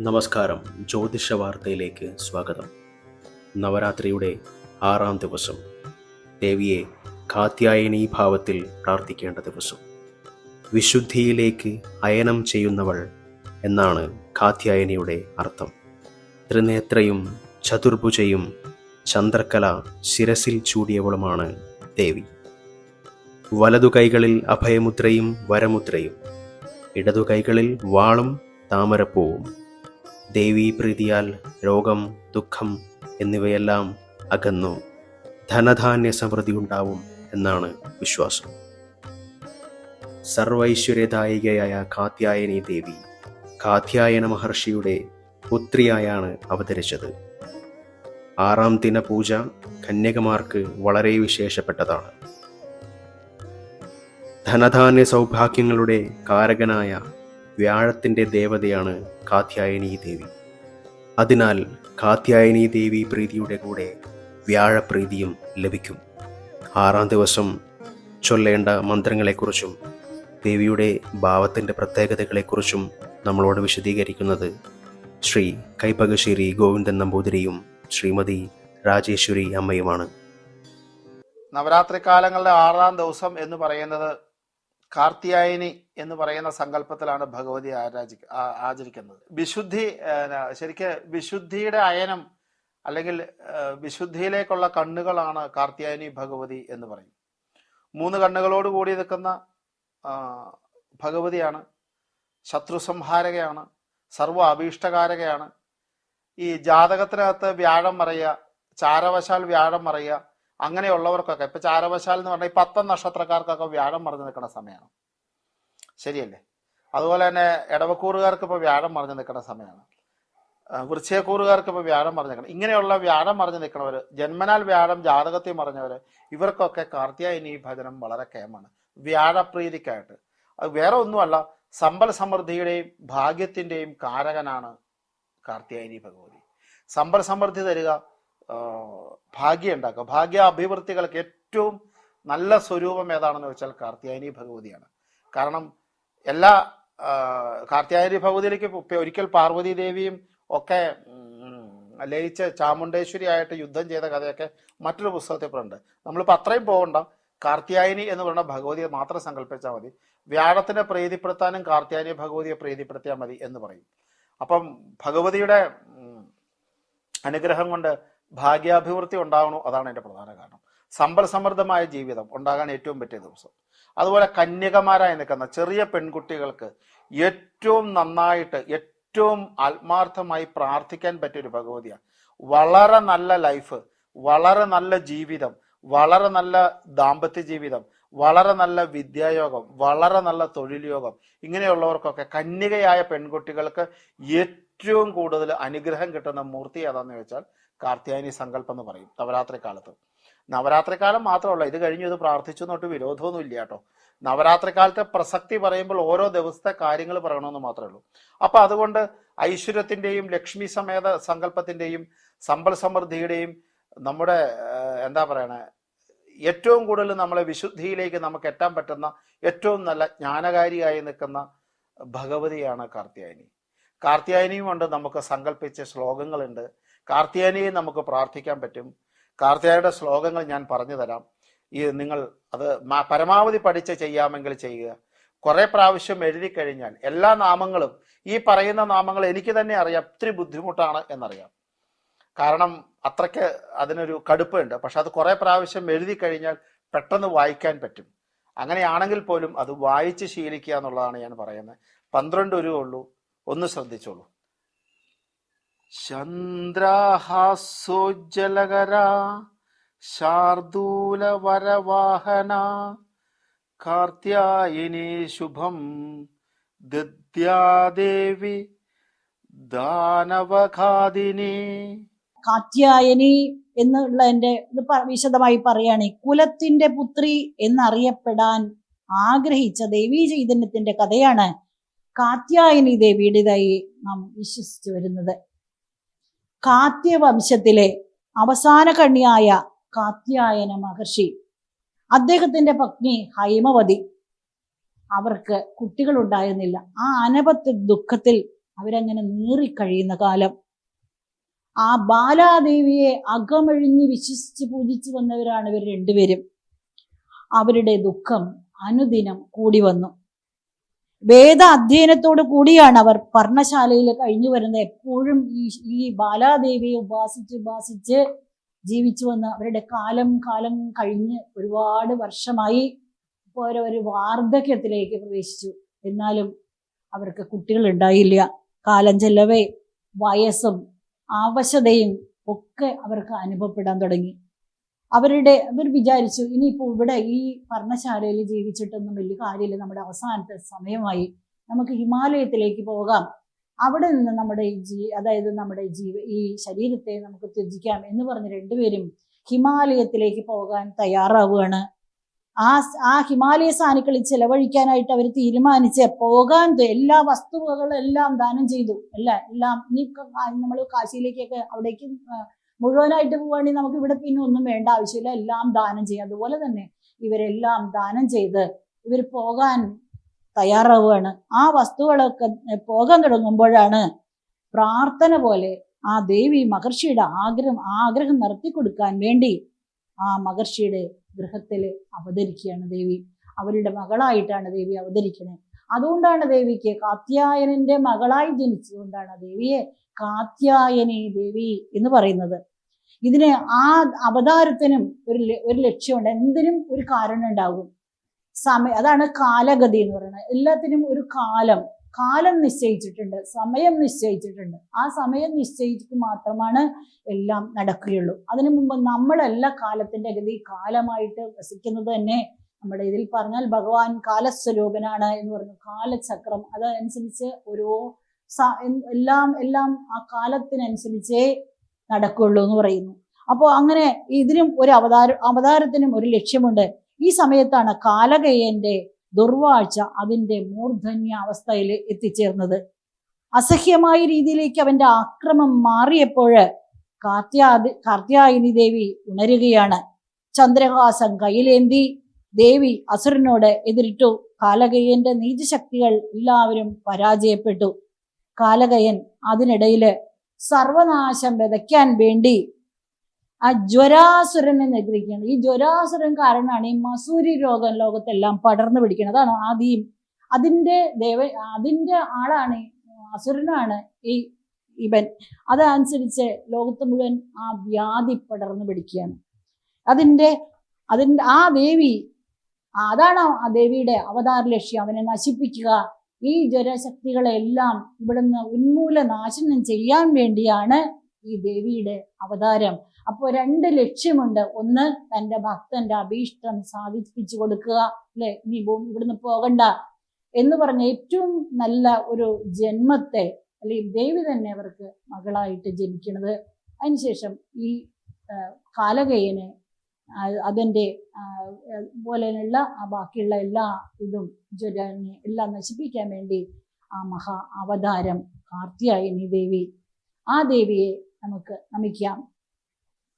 നമസ്കാരം. ജ്യോതിഷ വാർത്തയിലേക്ക് സ്വാഗതം. നവരാത്രിയുടെ ആറാം ദിവസം. ദേവിയെ കാത്യായനീ ഭാവത്തിൽ പ്രാർത്ഥിക്കേണ്ട ദിവസം. വിശുദ്ധിയിലേക്ക് അയനം ചെയ്യുന്നവൾ എന്നാണ് കാത്യായനിയുടെ അർത്ഥം. ത്രിനേത്രയും ചതുർഭുജയും ചന്ദ്രക്കല ശിരസിൽ ചൂടിയവളുമാണ് ദേവി. വലതു കൈകളിൽ അഭയമുദ്രയും വരമുദ്രയും ഇടതു കൈകളിൽ വാളും താമരപ്പൂവും ദേവീ പ്രീതിയാൽ രോഗം ദുഃഖം എന്നിവയെല്ലാം അകന്നു. ധനധാന്യ സമൃദ്ധി ഉണ്ടാവും എന്നാണ് വിശ്വാസം. സർവൈശ്വര്യദായികയായ കാത്യായനി ദേവി കാത്യായന മഹർഷിയുടെ പുത്രിയായാണ് അവതരിച്ചത്. ആറാം ദിന പൂജ കന്യകമാർക്ക് വളരെ വിശേഷപ്പെട്ടതാണ്. ധനധാന്യ സൗഭാഗ്യങ്ങളുടെ കാരകനായ വ്യാഴത്തിന്റെ ദേവതയാണ് കാത്യായനി ദേവി. അതിനാൽ കാത്യായനി ദേവി പ്രീതിയുടെ കൂടെ വ്യാഴപ്രീതിയും ലഭിക്കും. ആറാം ദിവസം ചൊല്ലേണ്ട മന്ത്രങ്ങളെക്കുറിച്ചും ദേവിയുടെ ഭാവത്തിന്റെ പ്രത്യേകതകളെക്കുറിച്ചും നമ്മളോട് വിശദീകരിക്കുന്നത് ശ്രീ കൈപ്പകശ്ശേരി ഗോവിന്ദൻ നമ്പൂതിരിയും ശ്രീമതി രാജേശ്വരി അമ്മയുമാണ്. നവരാത്രി കാലങ്ങളിലെ ആറാം ദിവസം എന്ന് പറയുന്നത് കാർത്തിയായനി എന്ന് പറയുന്ന സങ്കല്പത്തിലാണ് ഭഗവതി ആരാധി ആചരിക്കുന്നത്. വിശുദ്ധി ശരിക്ക് വിശുദ്ധിയുടെ അയനം അല്ലെങ്കിൽ വിശുദ്ധിയിലേക്കുള്ള കണ്ണുകളാണ് കാർത്തിയായനി ഭഗവതി എന്ന് പറയും മൂന്ന് കണ്ണുകളോട് കൂടി നിൽക്കുന്ന ഭഗവതിയാണ്. ശത്രു സംഹാരകയാണ്. സർവ അഭീഷ്ടകാരകയാണ്. ഈ ജാതകത്തിനകത്ത് വ്യാഴം മറയുക ചാരവശാൽ വ്യാഴം മറയുക അങ്ങനെയുള്ളവർക്കൊക്കെ ഇപ്പൊ ചാരവശാൽ എന്ന് പറഞ്ഞാൽ ഈ പത്തം നക്ഷത്രക്കാർക്കൊക്കെ വ്യാഴം മറിഞ്ഞു നിൽക്കുന്ന സമയമാണ് ശരിയല്ലേ? അതുപോലെ തന്നെ ഇടവക്കൂറുകാർക്ക് ഇപ്പൊ വ്യാഴം മറിഞ്ഞു നിൽക്കുന്ന സമയമാണ് വൃശ്ചയക്കൂറുകാർക്ക് ഇപ്പൊ വ്യാഴം മറിഞ്ഞു നിൽക്കണം. ഇങ്ങനെയുള്ള വ്യാഴം മറിഞ്ഞു നിൽക്കുന്നവർ ജന്മനാൽ വ്യാഴം ജാതകത്തിൽ മറിഞ്ഞവർ ഇവർക്കൊക്കെ കാർത്തിയായനി ഭജനം വളരെ കേമാണ് വ്യാഴപ്രീതിക്കായിട്ട്. അത് വേറെ ഒന്നുമല്ല സമ്പൽ സമൃദ്ധിയുടെയും ഭാഗ്യത്തിന്റെയും കാരകനാണ് കാർത്തിയായനി ഭഗവതി. സമ്പൽ സമൃദ്ധി തരിക ഭാഗ്യം ഉണ്ടാക്കുക ഭാഗ്യ അഭിവൃദ്ധികൾക്ക് ഏറ്റവും നല്ല സ്വരൂപം ഏതാണെന്ന് വെച്ചാൽ കാർത്തിയായനി ഭഗവതിയാണ്. കാരണം എല്ലാ കാർത്തിയായനി ഭഗവതിയിലേക്ക് ഒരിക്കൽ പാർവതി ദേവിയും ഒക്കെ ലയിച്ച ചാമുണ്ടേശ്വരി ആയിട്ട് യുദ്ധം ചെയ്ത കഥയൊക്കെ മറ്റൊരു പുസ്തകത്തിൽ പറയുന്നുണ്ട് നമ്മളിപ്പോൾ അത്രയും പോകണ്ട. കാർത്തിയായനി എന്ന് പറയുന്ന ഭഗവതിയെ മാത്രം സങ്കല്പിച്ചാൽ മതി. വ്യാഴത്തിനെ പ്രീതിപ്പെടുത്താനും കാർത്തിയായനി ഭഗവതിയെ പ്രീതിപ്പെടുത്തിയാൽ മതി എന്ന് പറയും. അപ്പം ഭഗവതിയുടെ അനുഗ്രഹം കൊണ്ട് ഭാഗ്യാഭിവൃദ്ധി ഉണ്ടാകണോ അതാണ് എന്റെ പ്രധാന കാരണം. സമ്പൽ സമൃദ്ധമായ ജീവിതം ഉണ്ടാകാൻ ഏറ്റവും പറ്റിയ ദിവസം. അതുപോലെ കന്യകമാരായി നിൽക്കുന്ന ചെറിയ പെൺകുട്ടികൾക്ക് ഏറ്റവും നന്നായിട്ട് ഏറ്റവും ആത്മാർത്ഥമായി പ്രാർത്ഥിക്കാൻ പറ്റിയ ഒരു ഭഗവതിയാണ്. വളരെ നല്ല ലൈഫ് വളരെ നല്ല ജീവിതം വളരെ നല്ല ദാമ്പത്യ ജീവിതം വളരെ നല്ല വിദ്യായോഗം വളരെ നല്ല തൊഴിൽ യോഗം ഇങ്ങനെയുള്ളവർക്കൊക്കെ കന്യകയായ പെൺകുട്ടികൾക്ക് ഏറ്റവും കൂടുതൽ അനുഗ്രഹം കിട്ടുന്ന മൂർത്തി ഏതാന്ന് ചോദിച്ചാൽ കാർത്തിയാനി സങ്കല്പം എന്ന് പറയും നവരാത്രി കാലത്ത് നവരാത്രി കാലം മാത്രമല്ല ഇത് കഴിഞ്ഞു ഇത് പ്രാർത്ഥിച്ചു എന്നൊട്ട് വിരോധമൊന്നും ഇല്ല കേട്ടോ. നവരാത്രി കാലത്തെ പ്രസക്തി പറയുമ്പോൾ ഓരോ ദിവസത്തെ കാര്യങ്ങൾ പറയണമെന്ന് മാത്രമേ ഉള്ളൂ. അപ്പൊ അതുകൊണ്ട് ഐശ്വര്യത്തിന്റെയും ലക്ഷ്മി സമേത സങ്കല്പത്തിന്റെയും സമ്പൽ സമൃദ്ധിയുടെയും നമ്മുടെ എന്താ പറയണേ ഏറ്റവും കൂടുതൽ നമ്മളെ വിശുദ്ധിയിലേക്ക് നമുക്ക് എത്താൻ പറ്റുന്ന ഏറ്റവും നല്ല ജ്ഞാനകാരിയായി നിൽക്കുന്ന ഭഗവതിയാണ് കാർത്തിയായനി കാർത്തിയായനിയും കൊണ്ട് നമുക്ക് സങ്കല്പിച്ച ശ്ലോകങ്ങളുണ്ട്. കാർത്തിയാനിയെ നമുക്ക് പ്രാർത്ഥിക്കാൻ പറ്റും. കാർത്തിയാനിയുടെ ശ്ലോകങ്ങൾ ഞാൻ പറഞ്ഞു തരാം. ഈ നിങ്ങൾ അത് പരമാവധി പഠിച്ച് ചെയ്യാമെങ്കിൽ ചെയ്യുക. കുറെ പ്രാവശ്യം എഴുതി കഴിഞ്ഞാൽ എല്ലാ നാമങ്ങളും ഈ പറയുന്ന നാമങ്ങൾ എനിക്ക് തന്നെ അറിയാം ഒത്തിരി ബുദ്ധിമുട്ടാണ് എന്നറിയാം. കാരണം അത്രയ്ക്ക് അതിനൊരു കടുപ്പുണ്ട്. പക്ഷെ അത് കുറെ പ്രാവശ്യം എഴുതി കഴിഞ്ഞാൽ പെട്ടെന്ന് വായിക്കാൻ പറ്റും. അങ്ങനെയാണെങ്കിൽ പോലും അത് വായിച്ച് ശീലിക്കുക എന്നുള്ളതാണ് ഞാൻ പറയുന്നത്. പന്ത്രണ്ട് ഒരു ഉള്ളൂ. ഒന്ന് ശ്രദ്ധിച്ചോളൂ. ചന്ദ്രഹാസോജ്ജലകര ശാർദൂല വരവാഹന കാർത്യായിനി ശുഭം ദദ്യാദേവി ദാനവഘാതിനി. കാത്യായനി എന്നുള്ള എന്റെ ഇത് വിശദമായി പറയുകയാണ് കുലത്തിന്റെ പുത്രി എന്നറിയപ്പെടാൻ ആഗ്രഹിച്ച ദേവീ ചൈതന്യത്തിന്റെ കഥയാണ് കാത്യായനി ദേവിയുടേതായി നാം വിശ്വസിച്ചു വരുന്നത്. കാത്യവംശത്തിലെ അവസാന കണ്ണിയായ കാത്യായന മഹർഷി അദ്ദേഹത്തിന്റെ പത്നി ഹൈമവതി അവർക്ക് കുട്ടികളുണ്ടായിരുന്നില്ല. ആ അനപത്യ ദുഃഖത്തിൽ അവരങ്ങനെ നീറിക്കഴിയുന്ന കാലം ആ ബാലാദേവിയെ അകമഴിഞ്ഞ് വിശ്വസിച്ച് പൂജിച്ചു വന്നവരാണ് ഇവർ രണ്ടുപേരും. അവരുടെ ദുഃഖം അനുദിനം കൂടി വന്നു. വേദ അധ്യയനത്തോട് കൂടിയാണ് അവർ പർണശാലയിൽ കഴിഞ്ഞു വരുന്നത്. എപ്പോഴും ഈ ഈ ബാലാദേവിയെ ഉപാസിച്ച് ഉപാസിച്ച് ജീവിച്ചു വന്ന് അവരുടെ കാലം കാലം കഴിഞ്ഞ് ഒരുപാട് വർഷമായി ഇപ്പോൾ അവർ ഒരു വാർദ്ധക്യത്തിലേക്ക് പ്രവേശിച്ചു. എന്നാലും അവർക്ക് കുട്ടികൾ ഉണ്ടായില്ല. കാലം ചെല്ലവേ വയസ്സും അവശതയും ഒക്കെ അവർക്ക് അനുഭവപ്പെടാൻ തുടങ്ങി. അവരുടെ അവർ വിചാരിച്ചു ഇനിയിപ്പോൾ ഇവിടെ ഈ പർണശാലയിൽ ജീവിച്ചിട്ടൊന്നും വലിയ കാര്യമില്ല. നമ്മുടെ അവസാനത്തെ സമയമായി നമുക്ക് ഹിമാലയത്തിലേക്ക് പോകാം. അവിടെ നിന്ന് നമ്മുടെ ജീ അതായത് നമ്മുടെ ജീവ ഈ ശരീരത്തെ നമുക്ക് ത്യജിക്കാം എന്ന് പറഞ്ഞ് രണ്ടുപേരും ഹിമാലയത്തിലേക്ക് പോകാൻ തയ്യാറാവുകയാണ്. ആ ആ ഹിമാലയ സാനുക്കളിൽ ചെലവഴിക്കാനായിട്ട് അവർ തീരുമാനിച്ച്. പോകാൻ എല്ലാ വസ്തുവകളും എല്ലാം ദാനം ചെയ്തു. അല്ല എല്ലാം ഇനി നമ്മൾ കാശിയിലേക്കൊക്കെ അവിടേക്ക് മുഴുവനായിട്ട് പോവുകയാണെങ്കിൽ നമുക്ക് ഇവിടെ പിന്നെ ഒന്നും വേണ്ട ആവശ്യമില്ല. എല്ലാം ദാനം ചെയ്യാം. അതുപോലെ തന്നെ ഇവരെല്ലാം ദാനം ചെയ്ത് ഇവർ പോകാൻ തയ്യാറാവുകയാണ്. ആ വസ്തുക്കളൊക്കെ പോകാൻ തുടങ്ങുമ്പോഴാണ് പ്രാർത്ഥന പോലെ ആ ദേവി മഹർഷിയുടെ ആഗ്രഹം ആഗ്രഹം നിർത്തി കൊടുക്കാൻ വേണ്ടി ആ മഹർഷിയുടെ ഗൃഹത്തിൽ അവതരിക്കുകയാണ് ദേവി. അവരുടെ മകളായിട്ടാണ് ദേവി അവതരിക്കുന്നത് അതുകൊണ്ടാണ് ദേവിക്ക് കാത്യായനന്റെ മകളായി ജനിച്ചതുകൊണ്ടാണ് ദേവിയെ കാത്യായനി ദേവി എന്ന് പറയുന്നത്. ഇതിന് ആ അവതാരത്തിനും ഒരു ഒരു ലക്ഷ്യമുണ്ട്. എന്തിനും ഒരു കാരണം ഉണ്ടാകും. സമയം അതാണ് കാലഗതി എന്ന് പറയുന്നത്. എല്ലാത്തിനും ഒരു കാലം. കാലം നിശ്ചയിച്ചിട്ടുണ്ട് സമയം നിശ്ചയിച്ചിട്ടുണ്ട്. ആ സമയം നിശ്ചയിച്ചിട്ട് മാത്രമാണ് എല്ലാം നടക്കുകയുള്ളൂ. അതിനു മുമ്പ് നമ്മളല്ല കാലത്തിന്റെ ഗതി കാലമായിട്ട് വസിക്കുന്നത് തന്നെ നമ്മുടെ ഇതിൽ പറഞ്ഞാൽ ഭഗവാൻ കാലസ്വരൂപനാണ് എന്ന് പറഞ്ഞു കാലചക്രം. അതനുസരിച്ച് ഓരോ എല്ലാം എല്ലാം ആ കാലത്തിനനുസരിച്ചേ നടക്കുള്ളൂ എന്ന് പറയുന്നു. അപ്പോൾ അങ്ങനെ ഇതിനും ഒരു അവതാര അവതാരത്തിനും ഒരു ലക്ഷ്യമുണ്ട്. ഈ സമയത്താണ് കാലകയ്യന്റെ ദുർവാഴ്ച അതിന്റെ മൂർധന്യ അവസ്ഥയിൽ എത്തിച്ചേർന്നത്. അസഹ്യമായ രീതിയിലേക്ക് അവന്റെ ആക്രമം മാറിയപ്പോൾ കാർത്യാദി കാർത്യായനി ദേവി ഉണരുകയാണ്. ചന്ദ്രഹാസം കയ്യിലേന്തി ദേവി അസുരനോട് എതിരിട്ടു. കാലകയ്യന്റെ നീതിശക്തികൾ എല്ലാവരും പരാജയപ്പെട്ടു. കാലകയൻ അതിനിടയിൽ സർവനാശം വിതയ്ക്കാൻ വേണ്ടി ആ ജ്വരാസുരനെ നിഗ്രഹിക്കുകയാണ്. ഈ ജ്വരാസുരൻ കാരണമാണ് ഈ മസൂരി രോഗം ലോകത്തെല്ലാം പടർന്നു പിടിക്കുന്നത്. അതാണ് ആദ്യം. അതിന്റെ ദേവ അതിന്റെ ആളാണ് അസുരനാണ് ഈ ഇവൻ. അതനുസരിച്ച് ലോകത്ത് മുഴുവൻ ആ വ്യാധി പടർന്നു പിടിക്കുകയാണ്. അതിന്റെ അതിന്റെ ആ ദേവി അതാണ് ആ ദേവിയുടെ അവതാര ലക്ഷ്യം. അവനെ നശിപ്പിക്കുക. ഈ ജ്വരശക്തികളെല്ലാം ഇവിടുന്ന് ഉന്മൂലനാശനം ചെയ്യാൻ വേണ്ടിയാണ് ഈ ദേവിയുടെ അവതാരം. അപ്പോൾ രണ്ട് ലക്ഷ്യമുണ്ട്. ഒന്ന് തന്റെ ഭക്തന്റെ അഭീഷ്ടം സാധിപ്പിച്ചു കൊടുക്കുക അല്ലെ? നീ ഭൂമി ഇവിടുന്ന് പോകണ്ട. എന്ന് പറഞ്ഞ ഏറ്റവും നല്ല ഒരു ജന്മത്തെ അല്ലെങ്കിൽ ദേവി തന്നെ അവർക്ക് മകളായിട്ട് ജനിക്കുന്നത് അതിനുശേഷം ഈ കാലകയനെ അതിന്റെ പോലെയുള്ള ആ ബാക്കിയുള്ള എല്ലാ ഇതും ജ്വരനെ എല്ലാം നശിപ്പിക്കാൻ വേണ്ടി ആ മഹാ അവതാരം കാർത്തിയായനി ദേവി. ആ ദേവിയെ നമുക്ക് നമിക്കാം.